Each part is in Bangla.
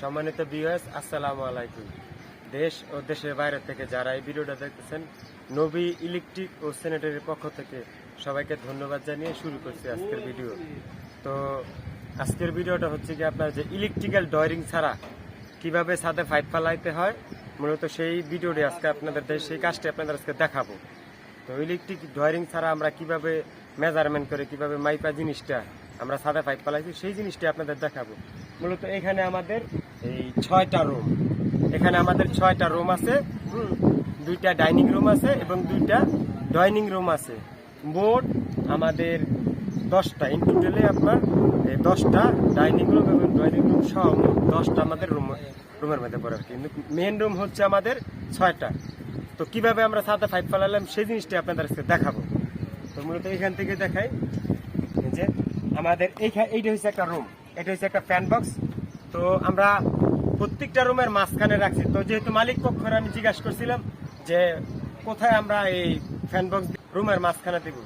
সম্মানিত বিএস আসসালামু আলাইকুম। দেশ ও দেশের বাইরে থেকে যারা এই ভিডিওটা দেখতেছেন, নবী ইলেকট্রিক ও স্যানিটারির পক্ষ থেকে সবাইকে ধন্যবাদ জানিয়ে শুরু করছি আজকের ভিডিও। তো আজকের ভিডিওটা হচ্ছে কি আপনার যে ইলেকট্রিক্যাল ডয়ারিং ছাড়া কীভাবে ছাদে পাইপ ফালাইতে হয়, মূলত সেই ভিডিওটি আজকে আপনাদের সেই কাজটি আপনাদের আজকে দেখাবো। তো ইলেকট্রিক ডয়ারিং ছাড়া আমরা কীভাবে মেজারমেন্ট করে, কীভাবে মাইপা জিনিসটা আমরা সাদা পাইপ পালাইছি সেই জিনিসটা আপনাদের দেখাবো। মূলত এখানে আমাদের এই ছয়টা রুম এখানে আমাদের ছয়টা রুম আছে, দুইটা ডাইনিং রুম আছে এবং দুইটা ডাইনিং রুম আছে। মোট আমাদের দশটা ইন টোটালে আপনার দশটা ডাইনিং রুম এবং ডাইনিং রুম সহ দশটা আমাদের রুম রুমের মধ্যে পড়ে কিন্তু মেন রুম হচ্ছে আমাদের ছয়টা। তো কীভাবে আমরা সাদা পাইপ ফালালাম সেই জিনিসটা আপনাদের দেখাবো। তো মূলত এখান থেকে দেখাই যে আমাদের এইটা হচ্ছে একটা রুম এটা হচ্ছে একটা ফ্যান বক্স তো আমরা প্রত্যেকটা রুমের মাঝখানে রাখছি। তো যেহেতু মালিক পক্ষের আমি জিজ্ঞাসা করছিলাম যে কোথায় আমরা এই ফ্যান বক্স রুমের মাঝখানে দিব?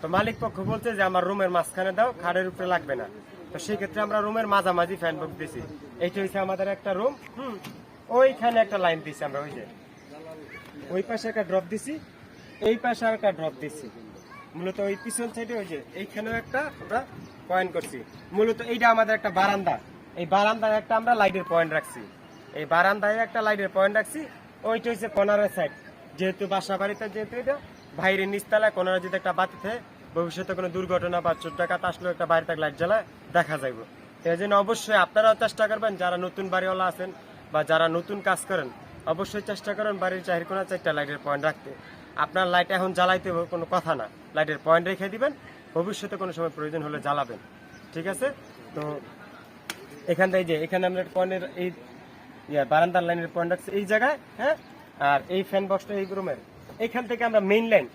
তো মালিক পক্ষ বলছে যে আমার রুমের মাঝখানে দাও খাড়ের উপরে লাগবে না। তো সেই ক্ষেত্রে আমরা রুমের মাঝামাঝি ফ্যান বক্স দিছি। এইটা হচ্ছে আমাদের একটা রুম হুম, ওইখানে একটা লাইন দিছি আমরা, ওই যে। ওই পাশে একটা ড্রপ দিছি, এই পাশে আর একটা ড্রপ দিছি। মূলত ওই পিছন সাইডে ওই যে, এইখানেও একটা, আমরা পয়েন্ট করছি। মূলত এইটা আমাদের একটা বারান্দা। এই বারান্দায় একটা আমরা লাইটের পয়েন্ট রাখছি। এই বারান্দায় একটা লাইটের পয়েন্ট রাখছি। ওইটা হচ্ছে কর্নারের সাইড যেহেতু বাসা বাড়িতে যেহেতু এটা বাইরে নিচতলায় কোনারে যদি একটা বাতি থাকে, ভবিষ্যতে কোনো দুর্ঘটনা বা চোর ডাকাত আসলেও একটা থেকে লাইট জ্বালায় দেখা যাইব। এই জন্য অবশ্যই আপনারাও চেষ্টা করবেন, যারা নতুন বাড়িওয়ালা আছেন বা যারা নতুন কাজ করেন, অবশ্যই চেষ্টা করেন বাড়ির চাহির কোনো চারটা লাইটের পয়েন্ট রাখতে। আপনার লাইট এখন জ্বালাইতে কোনো কথা না। লাইটের পয়েন্ট রেখে দিবেন ভবিষ্যতে কোনো সময় প্রয়োজন হলে জ্বালাবেন। ঠিক আছে? তো এখান থেকে যে, এখানে আমরা পয়েন্টের এই বারান্দার লাইনের পয়েন্ট আছে এই জায়গায় হ্যাঁ? আর এই ফ্যান বক্সটা এই রুমের এখান থেকে আমরা মেইন লাইন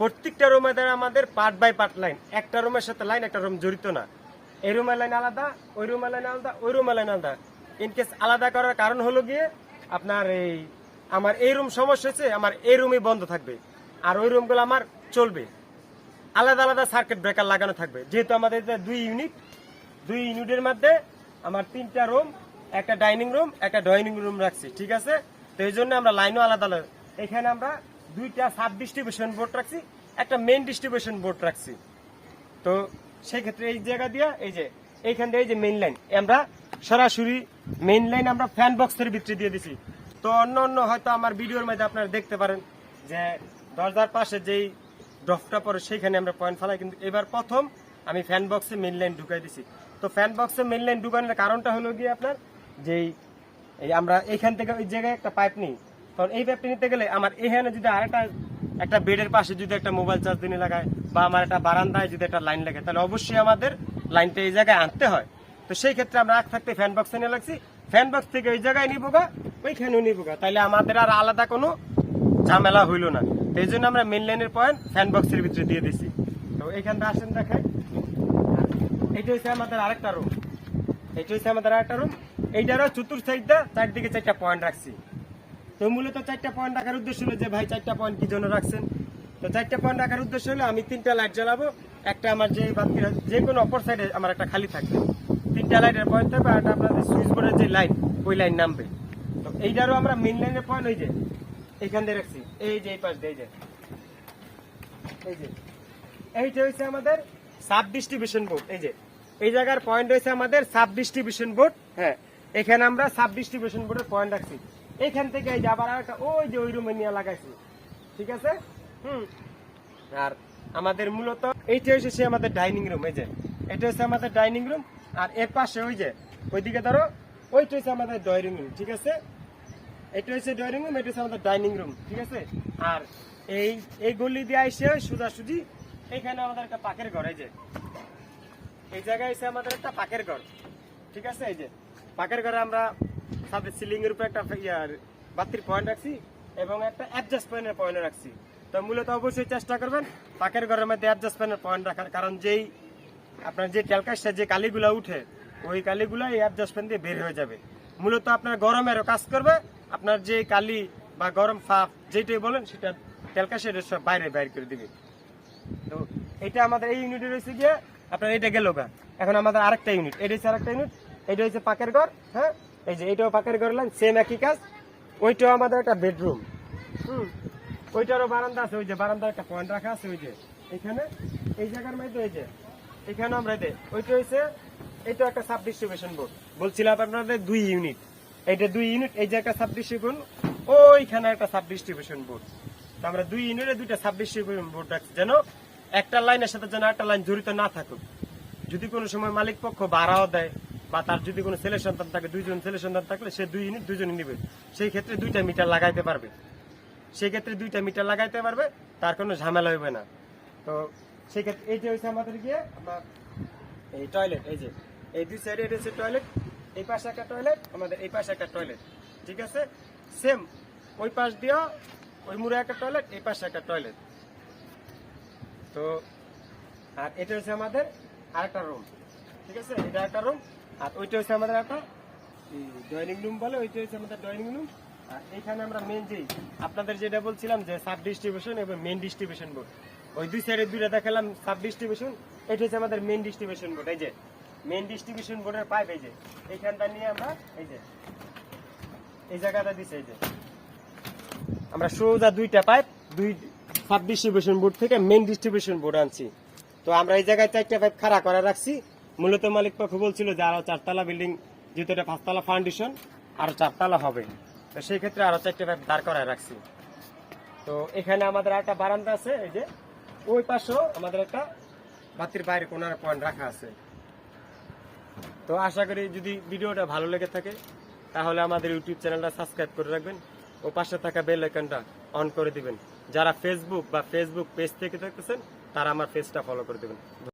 প্রত্যেকটা রুমের আমাদের পার্ট বাই পার্ট লাইন একটা রুমের সাথে লাইন একটা রুম জড়িত না। এই রুমের লাইন আলাদা, ওই রুমের লাইন আলাদা, ওই রুমের লাইন আলাদা। ইনকেস আলাদা করার কারণ হলো গিয়ে আপনার এই, আমার এই রুম সমস্যা হচ্ছে আমার এই রুমই বন্ধ থাকবে। আর ওই রুমগুলো আমার চলবে। আলাদা আলাদা সার্কিট ব্রেকার লাগানো থাকবে। যেহেতু আমাদের দুই ইউনিট দুই ইউনিটের মধ্যে আমার তিনটা রুম একটা ডাইনিং রুম একটা ডাইনিং রুম রাখছি, ঠিক আছে? তো এই জন্য আমরা লাইনও আলাদা আলাদা। এখানে আমরা দুইটা সাব ডিস্ট্রিবিউশন বোর্ড রাখছি, একটা মেইন ডিস্ট্রিবিউশন বোর্ড রাখছি। তো সেই ক্ষেত্রে এই জায়গা দিয়া, এই যে, এইখান দিয়ে এই যে মেইন লাইন আমরা সরাসরি মেইন লাইন আমরা ফ্যান বক্সের ভিতরে দিয়ে দিছি। তো অন্য অন্য হয়তো আমার ভিডিওর মধ্যে আপনারা দেখতে পারেন যে দরজার পাশে যেই ড্রপটা পরে সেইখানে আমরা পয়েন্ট ফেলাই, কিন্তু এবার প্রথম আমি ফ্যান বক্সে মেইন লাইন ঢুকাই দিছি। তো ফ্যান বক্সে মেন লাইন ঢুকানোর কারণটা হলো গিয়ে আপনার যেই, এই আমরা এইখান থেকে ওই জায়গায় একটা পাইপ নিই। তখন এই পাইপটা নিতে গেলে আমার এখানে যদি আরেকটা, একটা বেডের পাশে যদি একটা মোবাইল চার্জ দিনে লাগায় বা আমার একটা বারান্দায় যদি একটা লাইন লাগে তাহলে অবশ্যই আমাদের লাইনটা এই জায়গায় আনতে হয়। তো সেই ক্ষেত্রে আমরা এক থাকতে ফ্যান বক্সে নিয়ে লাগছি। ফ্যান বক্স থেকে ওই জায়গায় নিবো গা, ওইখানেও নিবো গা। তাহলে আমাদের আর আলাদা কোনো ঝামেলা হইল না। এই জন্য আমরা মেন লাইনের পয়েন্ট ফ্যান বক্সের ভিতরে দিয়ে দিছি তো এইখানটা আসেন দেখাই। এইটা হচ্ছে আমাদের আরেকটা রুম এইটা হচ্ছে আমাদের আরেকটা রুম এইটারও চতুর্থ সাইডটা চারদিকে চারটা পয়েন্ট রাখছি। তো মূলত চারটা পয়েন্ট রাখার উদ্দেশ্য হলো যে, ভাই, চারটা পয়েন্ট কি জন্য রাখছেন? তো চারটা পয়েন্ট রাখার উদ্দেশ্য হলো, আমি তিনটা লাইট জ্বালাবো। একটা আমার যে বাতি যে কোনো অপর সাইডে আমার একটা খালি থাকবে। তিনটা লাইটের পয়েন্ট থাকবে আর আপনাদের সুইচ বোর্ডের যে লাইন ওই লাইন নামবে। তো এইটারও আমরা মেন লাইনের পয়েন্ট ওই যে এইখান দিয়ে রাখছি। এই যে এই পাশ দিয়ে যে। এই যে। এইটা হচ্ছে আমাদের সাব ডিস্ট্রিবিউশন বোর্ড। এই যে। এই জায়গার পয়েন্ট হয়েছে আমাদের সাব ডিস্ট্রিবিউশন বোর্ড। হ্যাঁ। এখানে আমরা সাব ডিস্ট্রিবিউশন বোর্ডের পয়েন্ট রাখছি। এখান থেকে এই যে আবার একটা ওই যে ওই রুমে নিয়ে লাগাইছি। ঠিক আছে? হুম। আর আমাদের মূলত এইটা হচ্ছে সে আমাদের ডাইনিং রুম এই যে। এটা হচ্ছে আমাদের ডাইনিং রুম আর এর পাশে ওই যে, ওইদিকে ধরো, ওইটা হচ্ছে আমাদের ড্রয়িং রুম ঠিক আছে? এটা হচ্ছে ড্রয়িং রুম এটা হচ্ছে আমাদের ডাইনিং রুম ঠিক আছে? আর এই এই গলি দিয়ে আইসে সোজাসুজি এখানে আমাদের একটা পাকের ঘর, এই যে। এই জায়গায় এসে আমাদের একটা পাকের ঘর, ঠিক আছে? এই যে, পাকের ঘরে আমরা সাথে সিলিং এর উপরে একটা বাতির পয়েন্ট রাখছি এবং একটা অ্যাডজাস্ট পয়েন্টের পয়েন্ট রাখছি। তো মূলত অবশ্যই চেষ্টা করবেন পাকের ঘরের মধ্যে অ্যাডজাস্ট পয়েন্টের পয়েন্ট রাখার, কারণ যেই আপনার যে ক্যালকাসটা, যে কালিগুলো উঠে, ওই কালিগুলো এই অ্যাডজাস্টমেন্ট দিয়ে বের হয়ে যাবে। মূলত আপনার গরমেরও কাজ করবে আপনার যে কালি বা গরম ফাপ যেটাই বলেন, সেটা ক্যালকাসের সব বাইরে বাইর করে দিবে। তো এটা আমাদের এই ইউনিটে রয়েছে গিয়ে, আপনার এটা গেল গা। এখন আমাদের আরেকটা ইউনিট এটা হচ্ছে আরেকটা ইউনিট এটা হচ্ছে পাকের ঘর হ্যাঁ? এই যে এইটাও পাকের ঘর লাইন সেম একই কাজ, ওইটাও আমাদের একটা বেডরুম হুম, ওইটারও বারান্দা আছে, ওই যে বারান্দার একটা পয়েন্ট রাখা আছে, ওই যে। এখানে, এই জায়গার মধ্যে ওই যে এখানে আমরা ওইটা হচ্ছে এইটা একটা সাব ডিস্ট্রিবিউশন বোর্ড বলছিলাম আপনাদের দুই ইউনিট এইটা দুই ইউনিট, এই যে একটা সাব ডিস্ট্রিবিউশন ওইখানে একটা সাব ডিস্ট্রিবিউশন বোর্ড। তো আমরা দুই ইউনিটে দুইটা সাব ডিস্ট্রিবিউশন বোর্ড রাখছি, যেন একটা লাইনের সাথে যেন একটা লাইন জড়িত না থাকুক। যদি কোনো সময় মালিক পক্ষ ভাড়াও দেয় বা তার যদি কোনো ছেলে সন্তান থাকে, দুইজন ছেলে সন্তান থাকলে সে দুই ইউনিট দুইজনই নিবে। সেই ক্ষেত্রে দুইটা মিটার লাগাইতে পারবে। সেই ক্ষেত্রে দুইটা মিটার লাগাইতে পারবে, তার কোনো ঝামেলা হবে না। তো সেই ক্ষেত্রে এই যে হয়েছে আমাদের গিয়ে আপনার এই টয়লেট এই যে, এই দুই সাইডে এটা হচ্ছে টয়লেট এই পাশে একটা টয়লেট আমাদের এই পাশে একটা টয়লেট ঠিক আছে? সেম ওই পাশ দিয়েও ওই মুড়ে একটা টয়লেট এই পাশে একটা টয়লেট তো, আর এটা হচ্ছে আমাদের আরেকটা রুম ঠিক আছে? এটা একটা রুম আর ওইটা হচ্ছে আমাদের একটা ড্রয়িং রুম বলে, ওইটা হচ্ছে আমাদের ড্রয়িং রুম আর এখানে আমরা মেন যে, আপনাদের যেটা বলছিলাম যে সাব ডিস্ট্রিবিউশন এবং মেন ডিস্ট্রিবিউশন বোর্ড ওই দুই সাইডে দুইটা দেখালাম সাব ডিস্ট্রিবিউশন এটা হচ্ছে আমাদের মেন ডিস্ট্রিবিউশন বোর্ড এই যে। মেন ডিস্ট্রিবিউশন বোর্ডের পাইপ এই যে, এইখানটা নিয়ে আমরা এই যে, এই জায়গাটা দিছে এই যে। আমরা সোজা দুইটা পাইপ দুই সাব ডিস্ট্রিবিউশন বোর্ড থেকে মেন ডিস্ট্রিবিউশন বোর্ড আনছি। তো আমরা এই জায়গায় চারটা পাইপ খাড়া করে রাখছি। মূলত মালিক পক্ষ বলছিল যে আরও চারতলা বিল্ডিং যেহেতু এটা পাঁচতলা ফাউন্ডেশন আরও চারতলা হবে। তো সেই ক্ষেত্রে আরও চারটে পাইপ দাঁড় করায় রাখছি। তো এখানে আমাদের একটা বারান্দা আছে, এই যে, ওই পাশেও আমাদের একটা বাতির বাইরে কোনার পয়েন্ট রাখা আছে। তো আশা করি যদি ভিডিওটা ভালো লেগে থাকে, তাহলে আমাদের ইউটিউব চ্যানেলটা সাবস্ক্রাইব করে রাখবেন ও পাশে থাকা বেল আইকনটা অন করে দিবেন। যারা ফেসবুক বা ফেসবুক পেজ থেকে দেখতেছেন, তারা আমার পেজটা ফলো করে দিবেন।